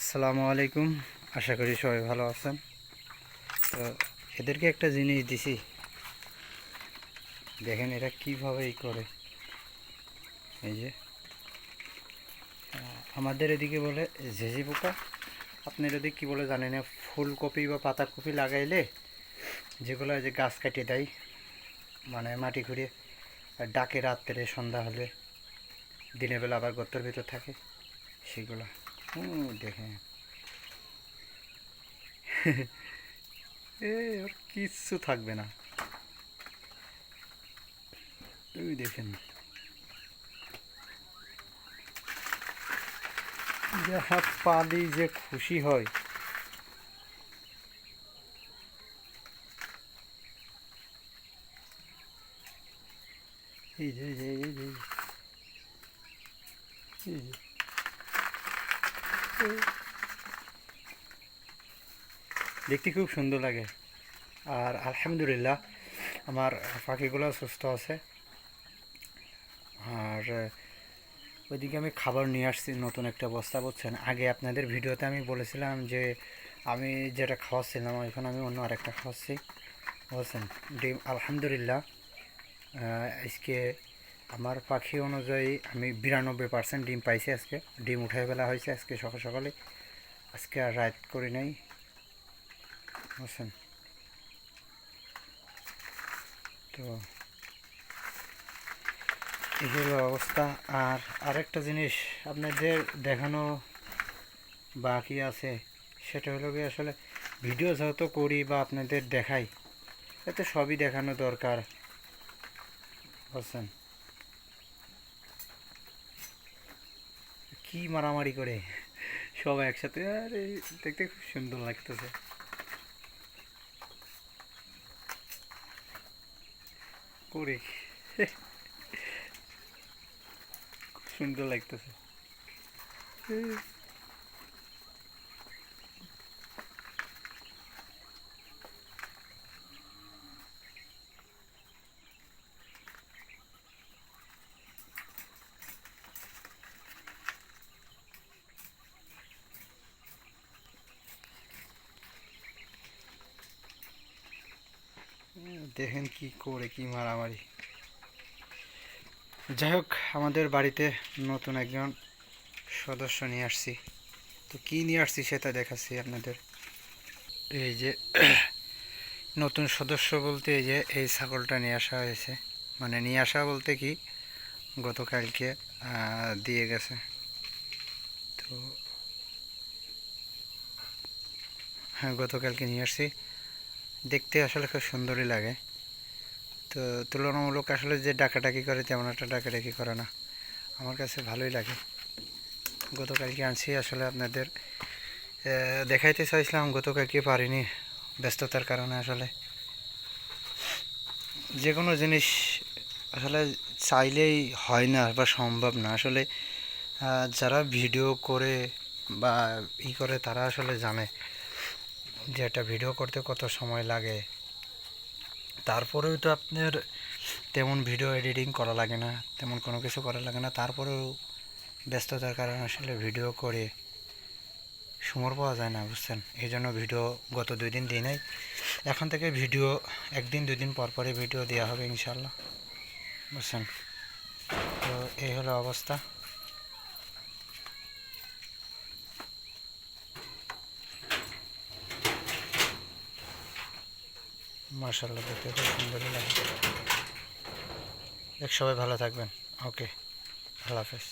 আসসালামু আলাইকুম। আশা করি সবাই ভালো আছেন। তো এদেরকে একটা জিনিস দিছি। দেখেন এরা কীভাবে ই করে। এই যে আমাদের এদিকে বলে ঝেঝি পোকা। আপনার এদিকে কী বলে জানেন না। ফুলকপি বা পাতাকপি লাগাইলে যেগুলো যে গাছ কাটিয়ে দেয় মানে মাটি আর ডাকে রাত্রে সন্ধ্যা হলে, দিনের বেলা আবার গর্তের ভিতর থাকে, সেগুলো। হুম দেখেন এ ওর কিচ্ছু থাকবে না। তুই দেখেন। যাহা পালি যে খুশি হয়। এই যে এই যে এই যে। দেখতে। খুব সুন্দর লাগে। আর আলহামদুলিল্লাহ, আমার পাখিগুলো সুস্থ আছে। আর, ওইদিকে আমি খাবার নিয়ে আসছি নতুন একটা বস্তা, বুঝছেন? আগে আপনাদের ভিডিওতে আমি বলেছিলাম যে, আমি যেটা খাওয়াচ্ছিলাম, এখন আমি অন্য আরেকটা খাওয়াচ্ছি বলছেন ডিম, আলহামদুলিল্লাহ আজকে আমার পাখি অনুযায়ী আমি বিরানব্বই পার্সেন্ট ডিম পাইছি আজকে। ডিম উঠাই বেলা হয়েছে আজকে সকাল সকালে। আজকে আর রাইড করি নাই। বুঝছেন? তো এই হলো অবস্থা। আর আরেকটা জিনিস আপনাদের দেখানো বাকি আছে। সেটা হলো কি আসলে ভিডিও যেহেতু করি বা আপনাদের দেখাই, এতে সবই দেখানো দরকার। বুঝছেন? কি মারামারি করে? সব একসাথে আর দেখতে খুব সুন্দর লাগতেছে। করে। খুব সুন্দর লাগতেছে। দেখেন কি করে কি মারামারি। যাই হোক, আমাদের বাড়িতে নতুন একজন সদস্য নিয়ে আসছি। তো কি নিয়ে আসছি সেটা দেখাচ্ছি আপনাদের। এই যে, নতুন সদস্য বলতে এই যে, এই ছাগলটা নিয়ে আসা হয়েছে। মানে নিয়ে আসা বলতে কি, গতকালকে দিয়ে গেছে। তো হ্যাঁ গতকালকে নিয়ে আসছি। দেখতে আসলে খুব সুন্দরই লাগে। তো তুলনামূলক আসলে যে ডাকাডাকি করে তেমন একটা ডাকাডাকি করে না। আমার কাছে ভালোই লাগে। গতকালকে আনছি আসলে আপনাদের দেখাইতে চাইছিলাম, গতকালকে পারিনি ব্যস্ততার কারণে আসলে। যে কোনো জিনিস আসলে চাইলেই হয় না বা সম্ভব না। আসলে যারা ভিডিও করে বা ই করে তারা আসলে জানে। যে একটা ভিডিও করতে কত সময় লাগে। তারপরেও তো আপনার তেমন ভিডিও এডিটিং করা লাগে না, তেমন কোনো কিছু করা লাগে না। তারপরেও ব্যস্ততার কারণে আসলে ভিডিও করে সময় পাওয়া যায় না, বুঝছেন? এই জন্য ভিডিও গত দুই দিন দিই নাই। এখন থেকে ভিডিও একদিন, দুই দিন পর পরে ভিডিও দেওয়া হবে ইনশাল্লাহ বুঝছেন? তো এই হলো অবস্থা। মার্শাল্লাহ দেখতে খুব সুন্দরই লাগে দেখ সবাই ভালো থাকবেন। ওকে আল্লাহ হাফেজ।